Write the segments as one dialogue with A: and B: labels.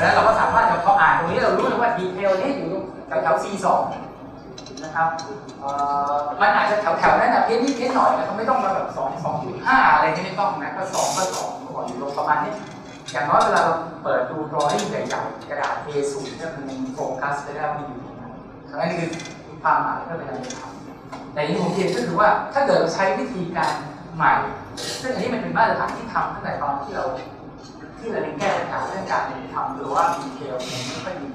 A: ราะฉะนั้นเราก็สามารถพออ่านตรงนี้เรารู้เลยว่าดีเทลนี้อยู่แถวแถว C2 นะครับมันอาจจะแถวแถวๆนั้นนะเพี้ยนนิดเพี้ยนหน่อยนะครับไม่ต้องมาแบบ2 2.5อะไรนี่ไม่ต้องนะก็2ก็2ก็อยู่ตรงประมาณนี้อย่างน้อยเวลาเราเปิดดูดรอยิ่งใหญ่ๆกระดาษ A0 เนี่ยมันโฟกัสไปได้มันอยู่ตรงนั้นอันนี้คือความหมายที่เราพยายามจะทำแต่ที่ผมเรียนก็คือว่าถ้าเกิดเราใช้วิธีการใหม่ ซึ่งอันนี้มันเป็นมาตรฐานที่ทำตั้งแต่ตอนที่เรา ที่เราเรียนแก้ปัญหาเรื่องการทำหรือว่าดีเทลมันไม่ค่อยมี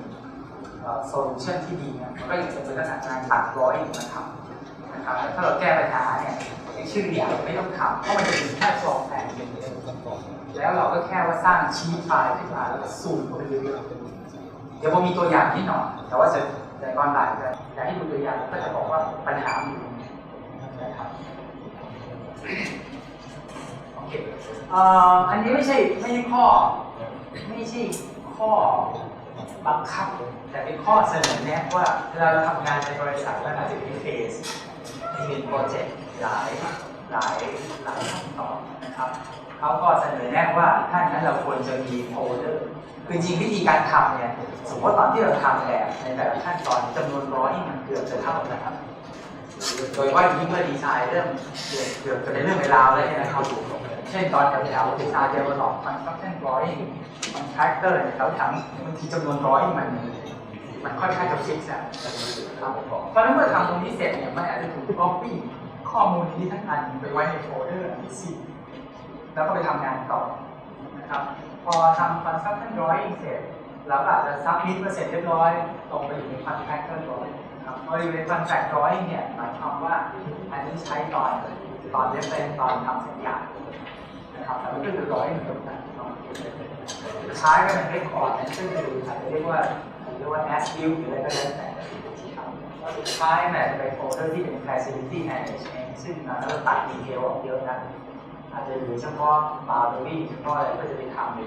A: โซลูชันที่ดีนะมันก็ยังจะเป็นลักษณะการตัดร้อยมาทำนะครับแล้วถ้าเราแก้ปัญหาเนี่ยย่างชื่อเนี่ยไม่ต้องทำเพราะมันจะมีแค่ฟอร์มแผนอย่างเดียวแล้วเราก็แค่ว่าสร้างชีทไฟล์ขึ้นมาแล้วก็ซูมเข้าไปเรื่อยๆเดี๋ยวผมมีตัวอย่างนิดหน่อยแต่ว่าจะแต่ก่อนบ่ายจะอยากให้ดูตัวอย่างก็จะบอกว่าปัญหาอยู่ตรงไหนนะครับ อันนี้ไม่ใช่ไม่ใช่ข้อ ไม่ใช่ข้อบังคับ แต่เป็นข้อเสนอแนะว่าเวลาเราทำงานในบริษัทมันอาจจะมีเฟสมีโปรเจกต์หลายหลายหลายขั้นตอนนะครับเขาก็เสนอแนะว่าถ้าอย่างนั้นเราควรจะมีโฟลเดอร์คือจริงวิธีการทำเนี่ยสมมติตอนที่เราทำแบบในแต่ละขั้นตอนจำนวนร้อยนี่มันเกือบจะเท่ากันครับ โดยว่ายิ่งเมื่อดีไซน์เริ่มเกือบเกือบจะเป็นเรื่องเวลาแล้วเนี่ยนะครับ เช่นตอนแถวแถวดีไซน์เดเวลลอปมันก็แค่ร้อยมันแท็กเตอร์แถวแถวบางทีจำนวนร้อยมันมันค่อนข้างจะฟิกซ์อะครับเพราะฉะนั้นเมื่อทำตรงนี้เสร็จเนี่ยมันอาจจะถูก copy ข้อมูลนี้ทั้งอันไปไว้ในโฟลเดอร์ที่ซีแล้วก็ไปทำงานต่อนะครับพอทำ construction drawing เสร็จเราก็อาจจะซับมิดมาเสร็จเรียบร้อยตรงไปอยู่ใน contractor drawing นะครับพออยู่ใน contract drawing เนี่ยหมายความว่าอันนี้ใช้ตอนตอนเรียนเป็นตอนทำสัญญา นะครับแต่มันก็คือ drawing เหนกันเนะสุดท้ายก็เป็น record นะซึ่งคืออาจจะเรียกว่าเรียกว่า as build หรืออะไรก็แล้วแต่ที่ทำแล้วสุดท้ายเนี่จะเป็นโฟลเดอร์ที่เป็น facility management ซึ่งเราตัดดีเทลออกเยอะนะอาจจะเหลือเฉพาะบาร์เบอรี่เฉพาะอะไรก็จะไปทำใน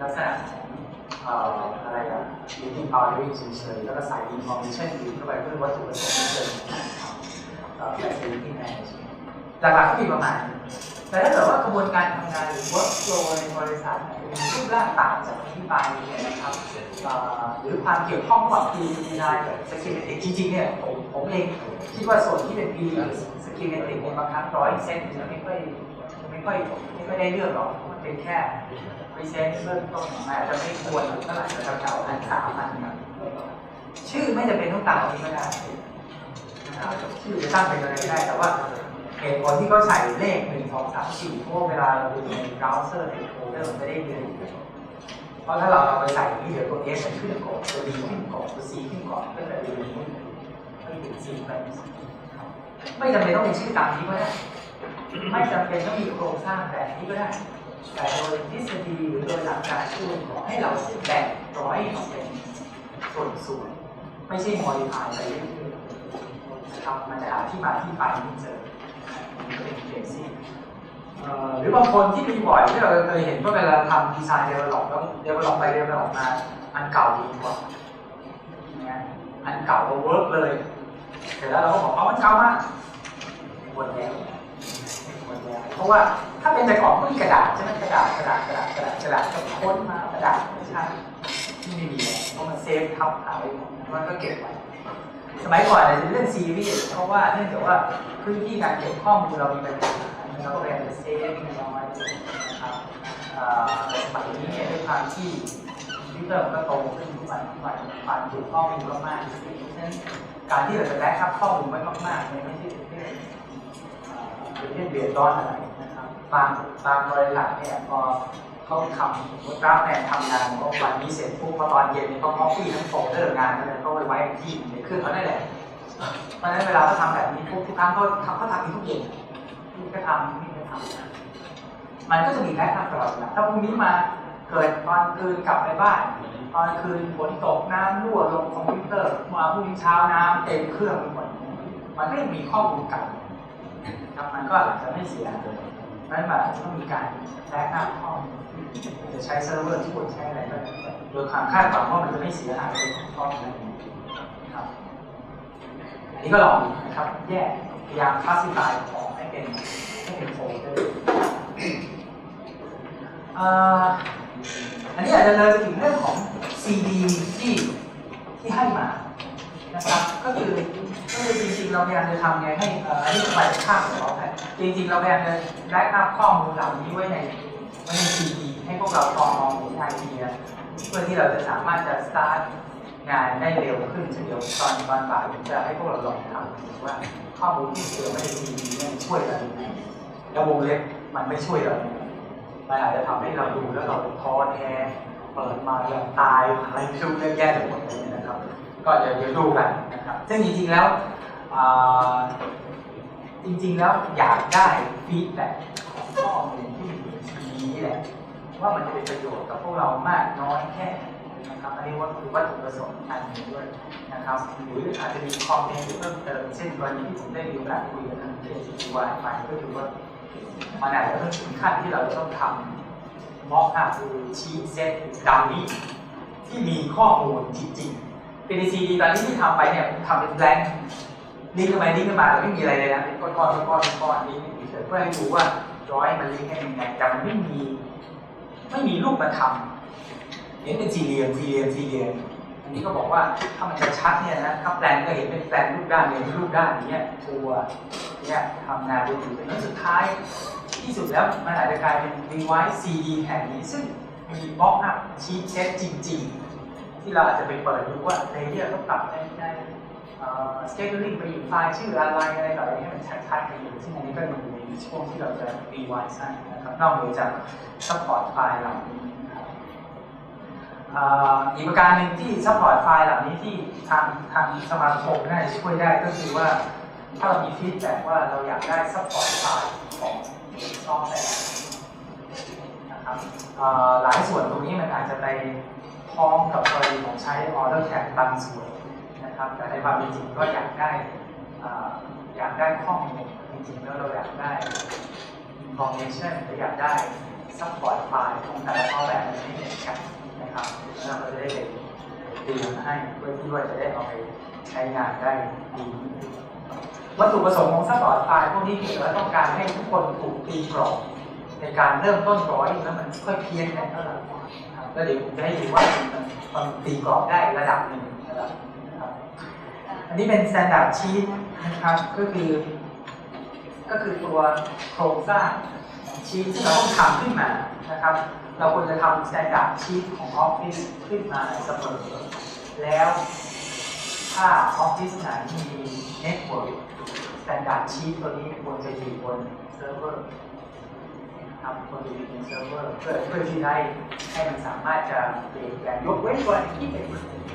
A: ลักษณะองเอ่ออะไรอะยูนิบาร์เบอรี่เฉยๆแล้วก็ใส่อินฟอร์เมชันอื่เข้าไปเพื่อวัตถุประสงค์ที่เกิดเอ่อ facility management หลักๆก็มีประมาณนี้ แต่ถ้าเกิดว่ากระบวนการทำงานหรือ workflow ในบริษัทเนี่ยมีรูปร่างต่างจากที่ไปเนี่ยนะครับหรือความเกี่ยวข้องระหว่าง P ดีไซน์กับ security จริงๆเนี่ยผมผมเองคิดว่าส่วนที่เป็น P หรือ security เนี่ยบางครั้งร้อยเซนจะไม่ค่อยไม่ค่อยไม่ค่อยได้เรื่องหรอกมันเป็นแค่พรีเซนต์เริ่มต้นมันอาจจะไม่ควรเท่าไหร่แต่แถวๆอันสามอันนะชื่อไม่จำเป็นต้องตามนี้ก็ได้นะครับชื่อจะตั้งเป็นอะไรก็ได้แต่ว่า เหตุผลที่เขาใส่เลขหนึ่งสองสามสี่เพราะเวลาเราดูในเบราว์เซอร์ในโฟลเดอร์มันจะได้เรียนเพราะถ้าเราเอาไปใส่ที่เดี๋ยวตัว S มันขึ้นก่อนตัว D ขึ้นก่อนตัว C ขึ้นก่อนก็จะดูนี้ไม่ถึง C ไปไม่จำเป็นต้องเป็นชื่อตามนี้ก็ได้ ไม่จำเป็นต้องมีโครงสร้างแบบนี้ก็ได้ แต่โดยทฤษฎีหรือโดยหลักการช่วยขอให้เราแบ่งร้อยออกเป็นส่วนๆไม่ใช่ modify ไปเรื่อยๆนะครับมันจะหาที่มาที่ไปไม่เจอ หรือบางคนที่มีบ่อยที่เราเคยเห็นว่าเวลาทำดีไซน์เดเวลลอปแล้วเดเวลลอปไปเดเวลลอปมาอันเก่าดีกว่านะอันเก่าก็เวิร์กเลยเสร็จแล้วเราก็บอกเอาอันเก่ามากหมดแล้วเพราะว่าถ้าเป็นแต่ก่อนก็มีกระดาษใช่ไหมกระดาษกระดาษกระดาษกระดาษกระดาษก็ค้นมากระดาษไม่ใช่ที่ไม่มีแล้วเพราะมันเซฟทับหาไว้หมดมันก็เก็บไว้ สมัยก่อนเนี่ยเรื่องซีรีส์เพราะว่าเนื่องจากว่าพื้นที่การเก็บข้อมูลเรามีปัญหาเราก็พยายามจะเซฟนน้อยนะครับสมัยนี้เนี่ยด้วยความที่คอมพิวเตอร์มันก็โตขึ้นทุกวันทุกวันความจุข้อมูลก็มากขึ้นเพราะฉะนั้นการที่เราจะแบ็กอัพข้อมูลไว้มากๆเนี่ยไม่ใช่เป็นเรื่องเป็นเรื่องเดือดร้อนอะไรนะครับบางบางบริษัทเนี่ยพอ เขาทำกราฟแมนทำงานขอวันนี้เสร็จปุ๊บพอตอนเย็นเนี่ยเขาคอปปี้ทั้งโฟลเดอร์งานนั้นเขาไปไว้ที่ในเครื่องเขาได้แหละเพราะฉะนั้นเวลาเขาทำแบบนี้ปุ๊บทุกครั้งเขาทำเขาทำทุกเย็นนี่ก็ทำนี่ก็ทำมันก็จะมีแบ็คอัพตลอดเวลาถ้าพรุ่งนี้มาเกิดตอนคืนกลับไปบ้านตอนคืนฝนตกน้ำรั่วลงคอมพิวเตอร์มาพรุ่งนี้เช้าน้ำเต็มเครื่องไปหมดมันก็ยังมีข้อมูลเก่าครับมันก็อาจจะไม่เสียเลย นั้นหมายถึงต้องมีการแลกหน้าข้อมูลจะใช้เซิร์ฟเวอร์ที่ควรใช้อะไรก็โดยความคาดหวังว่ามันจะไม่เสียหายเป็นข้อมูลนะครับอันนี้ก็ลองนะครับ แยกพยายามคลาสสิฟายของให้เป็นให้เป็นโฟลเดอร์อันนี้อาจจะเลยไปถึงเรื่องของ CD ที่ที่ให้มานะครับ ก็คือ คือจริงๆเราพยายามจะทำไงให้เอ่ออันนี้ไปข้างของเราไปจริงๆเราพยายามจะแบ็กอัพข้อมูลเหล่านี้ไว้ในไว้ใน CD ให้พวกเราตองมองถึงไอเดียเพื่อที่เราจะสามารถจะสตาร์ทงานได้เร็วขึ้นเดี๋ยวตอนตอนบ่ายผมจะให้พวกเราลองทำว่าข้อมูลที่เจอไม่ใน CD เนี่ยช่วยเรายังไงแล้ววงเล็บมันไม่ช่วยเรายังไงมันอาจจะทำให้เราดูแล้วเราท้อแท้เปิดมาแล้วตายอะไรไม่รู้เยอะแยะไปหมดเลย ก็เดี๋ยวเดี๋ยวดูกันนะครับซึ่งจริงๆแล้วจริงๆแล้วอยากได้ฟีดแบ็กของข้อมูลที่อยู่ในทีนี้แหละว่ามันจะเป็นประโยชน์กับพวกเรามากน้อยแค่ไหนนะครับอันนี้ว่าคือวัตถุประสงค์อันหนึ่งด้วยนะครับหรืออาจจะมีคอมเมนต์เพิ่มเติมเช่นกรณีที่ผมได้มีโอกาสคุยกับทาง KCTY ไปก็คือว่ามันอาจจะต้องถึงขั้นที่เราจะต้องทำม็อกอัพคือชีทเซตดัมมี่ที่มีข้อมูลจริงๆ PDC ตอนนี้ที่ทำไปเนี่ยผมทำเป็นแบงค์ลิงก์เข้าไปลิงก์เข้ามาแต่ไม่มีอะไรเลยนะเป็นก้อนก้อนก้อนๆลิงก์เฉยเพื่อให้ดูว่าร้อยมันลิงก์ให้ยังไงแต่มันไม่มีไม่มีรูปมาทำเห็นเป็นสี่เหลี่ยมสี่เหลี่ยมสี่เหลี่ยมอันนี้ก็บอกว่าถ้ามันจะชัดเนี่ยนะถ้าแปลนก็เห็นเป็นแปลนรูปด้านเนี่ยรูปด้านอย่างเงี้ยทัวเนี่ยทำงานไปถึงแล้วสุดท้ายที่สุดแล้วมันอาจจะกลายเป็น device CD แผ่นนี้ซึ่งมีบล็อกอัพชีทเช็คจริง ๆ ที่เราอาจจะไปเปิดดูว่าเลเยอร์เขาปรับได้ได้เอ่อ scheduling ไปอยู่ไฟล์ชื่ออะไรอะไรต่ออะไรให้มันชัดๆกันอยู่ซึ่งอันนี้ก็อยู่ในช่วงที่เราจะ device ให้นะครับนอกเหนือจาก support ไฟล์เหล่านี้นะอีกประการหนึ่งที่ support ไฟล์เหล่านี้ที่ทางทางสมาคมน่าจะช่วยได้ก็คือว่าถ้าเรามีฟีดแบ็ว่าเราอยากได้ support ไฟล์ของซอฟต์แวร์ หลายส่วนตรงนี้มันอาจจะไปพ้องกับกรณีของใช้ order tag บางส่วนนะครับ แต่ในความเป็นจริงก็อยากได้อยากได้ข้อมูลจริงๆแล้วเราอยากได้ information หรืออยากได้ support ไฟล์ของแต่ละซอฟต์แวร์มันไม่เหมือนกันนะครับเราจะได้เตรียมให้เพื่อที่ว่าจะได้เอาไปใช้งานได้ดีวัตถุประสงค์ของซัพพอร์ตไฟล์พวกนี้คือว่าต้องการให้ทุกคนถูกตีกรอบ ในการเริ่มต้นร้อยแล้วมันค่อยเพี้ยนกันเท่าไหร่แล้วเดี๋ยวผมจะให้ดูว่ามันตีกรอบได้ระดับหนึ่งนะครับอันนี้เป็น standard sheet นะครับก็คือ ก็คือตัวโครงสร้างชีทที่เราต้องทำขึ้นมานะครับ เราควรจะทำ standard sheet ของ Office ขึ้นมาเสมอแล้วถ้าออฟฟิศไหนมีเน็ตเวิร์กสแตนดาร์ดชีตตัวนี้ควรจะอยู่บนเซิร์ฟเวอร์ นะครับควรจะอยู่บนเซิร์ฟเวอร์เพื่อเพื่อที่ได้ให้มันสามารถจะเปลี่ยนแปลงยกเว้นกรณีที่เป็น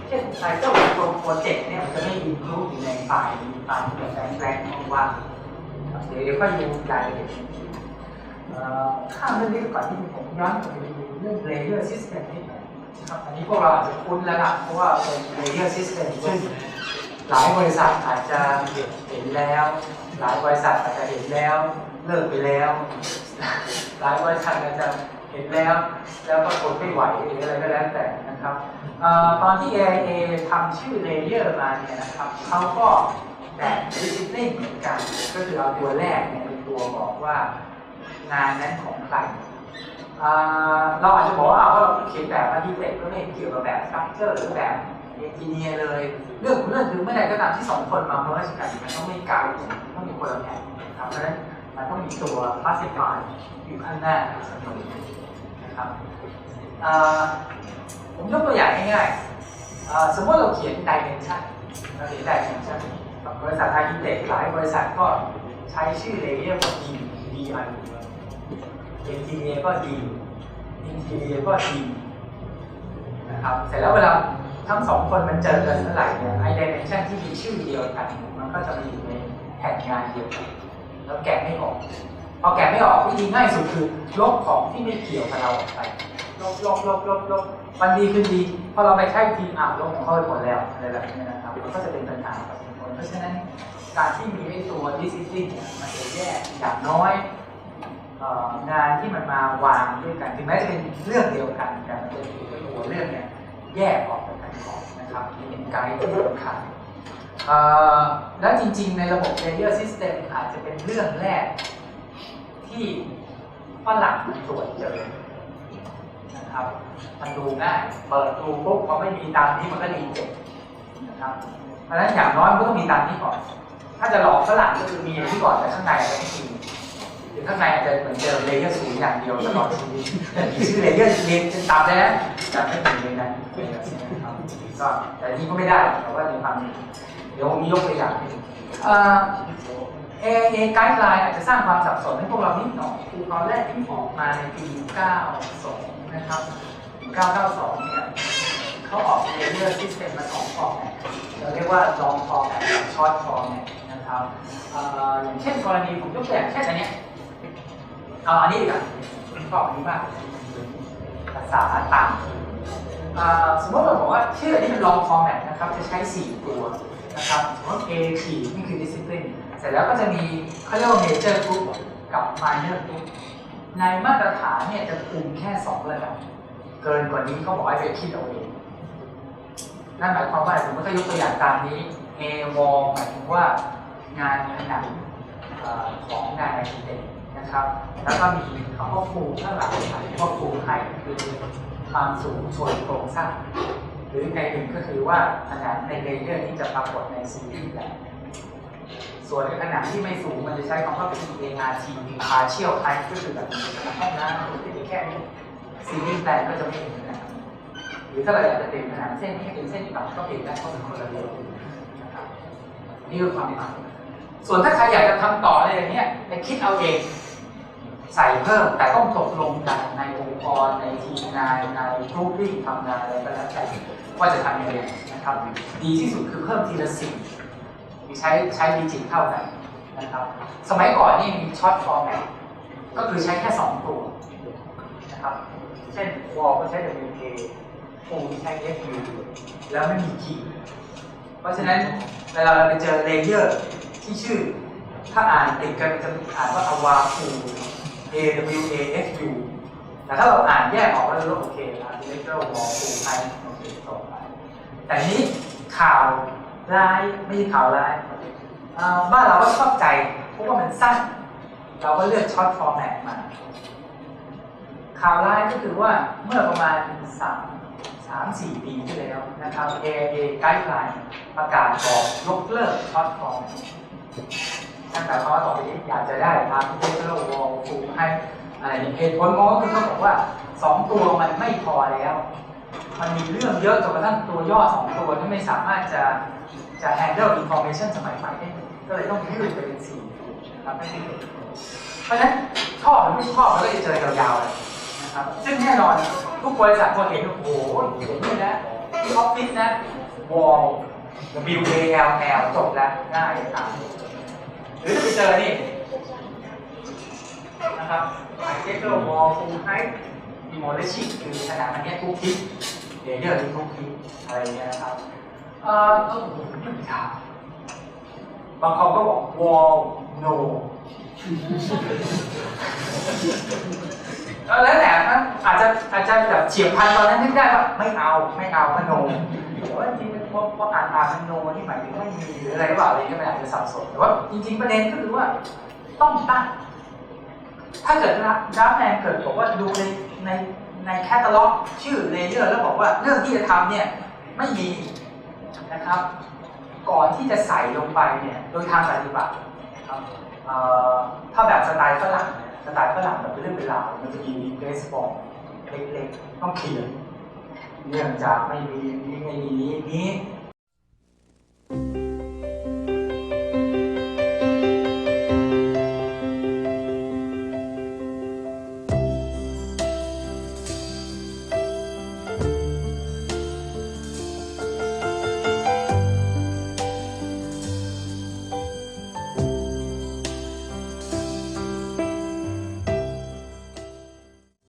A: เช่นไซเคิลตัวโปรเจกต์เนี่ยมันจะไม่อินคลูดอยู่ในไฟล์มีไฟล์ที่เป็นแปลงแปลงว่างๆเดี๋ยวเดี๋ยวค่อยดูรายละเอียดเอ่อข้ามเรื่องนี้ก่อนที่ผมย้อนกลับไปดูเรื่อง layer system นิดหน่อยครับอันนี้พวกเราอาจจะคุ้นแล้วล่ะเพราะว่าเป็น layer system ซึ่งหลายบริษัทอาจจะเห็นแล้ว หลายบริษัทอาจจะเห็นแล้วเลิกไปแล้ว หลายบริษัทอาจจะเห็นแล้ว แล้วก็ทนไม่ไหวหรืออะไรก็แล้วแต่นะครับอตอนที่ AIA ทำชื่อ layer มาเนี่ยนะครับเขาก็แบ่ง discipline เหมือนกัน ก็คือเอาตัวแรกเนี่ยเป็นตัวบอกว่างานนั้นของใครเราอาจจะบอกว่าเอาว่าเราเขียนแบบอาร์ติเทคก็ไม่เกี่ยวกับแบบสตรัคเจอร์หรือแบบ เอนจิเนียร์เลย เรื่องของเรื่องคือเมื่อใดก็ตามที่สองคนมาเมิร์ชกันมันต้องไม่ไกลต้องมีคนละแผนนะครับเพราะฉะนั้นมันต้องมีตัว classify อยู่ข้างหน้าเสมอนะครับผมยกตัวอย่างง่ายๆสมมติเราเขียน dimension เราเขียน dimension กับบริษัทอาร์ติเทคหลายบริษัทก็ใช้ชื่อเลเยอร์ว่า D D I เอนจิเนียร์ก็ดีอินทีเนียร์ก็ดีนะครับเสร็จแล้วเวลา ทั้งสองคนมันเจอกันเมื่อไหร่เนี่ยไอเดนชันที่มีชื่อเดียวกัน มันก็จะมาอยู่ในแผนงานเดียวกันแล้วแกะไม่ออก พอแกะไม่ออกวิธีง่ายสุดคือลบของที่ไม่เกี่ยวกับเราออกไปลบลบลบลบลบวันดีคืนดีพอเราไปใช้ทีมอ่าวลบของเขาไปหมดแล้วอะไรแบบนี้นะครับมันก็จะเป็นปัญหากับทุกคนเพราะฉะนั้นการที่มีไอ้ตัว discipline เนี่ยมันจะแยกอย่างน้อยงานที่มันมาวางด้วยกันถึงแม้จะเป็นเรื่องเดียวกันแต่มันจะมีตัวเรื่องเนี่ยแยกออกจา นะครับนี่เป็นไกด์ที่สำคัญแล้วจริงๆ ในระบบ Layer System อาจจะเป็นเรื่องแรกที่ฝรั่งมันตรวจเจอนะครับมันดูง่ายเปิดดูปุ๊บพอไม่มีตามนี้มันก็ดีเจ็บนะครับเพราะฉะนั้นอย่างน้อยมันก็ต้องมีตามนี้ก่อน ถ้าจะหลอกฝรั่งก็คือมีอย่างที่ก่อนแต่ข้างในอาจจะไม่มี รือข้างในอาจจะเหมือนเดิมเลเยอร์ศูนย์อย่างเดียวตลอดชีวิตชื่อเลเยอร์เลนจนตับเลยนะแต่ไม่ถึงเลยนะก็แต่นี่ก็ไม่ได้แต่ว่าในความเป็นเดี๋ยวผมมียกตัวอย่างเอ่อ AA Guideline อาจจะสร้างความสับสนให้พวกเรานิดหน่อยคือตอนแรกที่ออกมาในปี 92 นะครับ 992 เนี่ยเขาออก Layer System มาสองฟอร์แมตเราเรียกว่า Long Format กับ Short Format นะครับเอ่ออย่างเช่นกรณีผมยกตัวอย่างแค่อันเนี้ย เอาอันนี้ดีกว่าผมชอบอันนี้มากภาษาต่างสมมติเราบอกว่าชื่ออันนี้เป็น Long Format นะครับ จะใช้ 4 ตัวนะครับสมมติ A ขีดนี่คือ Discipline เสร็จแล้วก็จะมีเขาเรียกว่า Major Group กับ Minor Group ในมาตรฐานเนี่ยจะคุมแค่ 2 ระดับ เกินกว่านี้เขาบอกให้ไปคิดเอาเอง นั่นหมายความว่าผมก็ยกตัวอย่างตามนี้ A wall หมายถึงว่างานผนังของงานอาร์คิเต็ก นะครับ แล้วก็มีคำว่าฟูข้างหลังหมายถึงว่าฟูไฮคือความสูงชนโครงสร้าง หรือในหนึ่งก็คือว่าผนังในเลเยอร์ที่จะปรากฏในซีรีส์แบบส่วนในผนังที่ไม่สูงมันจะใช้คำว่า PART partial height ก็คือแบบผนังห้องน้ำที่มีแค่นี้ซีรีส์แปลก็จะไม่เห็นนะครับหรือถ้าเราอยากจะติดผนังเส้นให้เป็นเส้นต่ำก็ติดได้เพราะเป็นคนละเรื่องนะครับนี่คือความหมาย ส่วนถ้าใครอยากจะทำต่ออะไรอย่างเงี้ยไปคิดเอาเองใส่เพิ่มแต่ต้องตกลงกันในองค์กรในทีมงานในกรุ๊ปที่ทำงานอะไรก็แล้วแต่ว่าจะทำยังไงนะครับ ดีที่สุดคือเพิ่มทีละสิ่งใช้ใช้ดิจิตเท่ากันนะครับ สมัยก่อนนี่มีช็อตฟอร์แมตก็คือใช้แค่2ตัวนะครับ เช่นวอลก็ใช้ WK ฟูใช้ FU แล้วไม่มีคีย์เพราะฉะนั้นเวลาเราไปเจอเลเยอร์ ที่ชื่อ ถ้าอ่านติดกันจะอ่านว่าอวาฟู A W A F U แต่ถ้าเราอ่านแยกออกแล้วรู้โอเคอ่าน Electoral Wall ฟูไทยโอเคต่อไปแต่นี้ข่าวร้ายไม่ใช่ข่าวร้ายบ้านเราก็ชอบใจเพราะว่ามันสั้น เราก็เลือกช็อตฟอร์แมตมา ข่าวร้ายก็คือว่าเมื่อประมาณสาม สามสี่ปีที่แล้วนะครับ AIA Guideline ประกาศบอกยกเลิกช็อตฟอร์มตนั่นแปลความว่าต่อไปนี้อยากจะได้ทางเทคโนโลยีฟูให้อะไรเหตุผลของก็คือเขาบอกว่าสองตัวมันไม่พอแล้ว มันมีเรื่องเยอะจนกระทั่งตัวย่อสองตัวที่ไม่สามารถจะจะ handle information สมัยใหม่ได้ก็เลยต้องยืดไปเป็นสี่นะครับไม่ได้เพราะฉะนั้นชอบหรือไม่ชอบมันก็จะเจอยาวๆเลย ครับ ซึ่งแน่นอนทุกบริษัทพอเห็นโอ้โหเห็นนี่นะที่ออฟฟิศนะ wall W A L L จบแล้วง่ายตามหรือไปเจอนี่นะครับ I take the wall full height demolition คือขนาดมันเนี้ยทุกทิศเดี๋ยวเยอะทุกทิศอะไรเงี้ยนะครับเอ่อก็ผมไม่ถามบางคนก็บอก wall no เอ อแล้วแต่นอาจจะอาจจะแบบเฉียบพลันตอนนั้นนึกได้ว่าไม่เอาไม่เอาพโนแต่ว่าจริงๆมันพอพออ่านอ่านพโนที่หมายถึงไม่มีหรืออะไรหรือเปล่าอะไรก็ไม่อาจจะสับสนแต่ว่าจริง ๆประเด็นก็คือว่าต้องตั้งถ้าเกิดดับแมนเกิดบอกว่าดูในในในแคตตาล็อกชื่อเลเยอร์แล้วบอกว่าเรื่องที่จะทำเนี่ยไม่มีนะครับ ก่อนที่จะใส่ลงไปเนี่ยโดยทางปฏิบัตินะครับถ้าแบบสไตล์ฝรั่งเนี่ย สไตล์ฝรั่งแบบเป็นเรื่องเป็นราวมันจะมีเบสบอร์มเล็กๆ ต้องเขียน เนื่องจากไม่มีนี้ไม่มีนี้นี้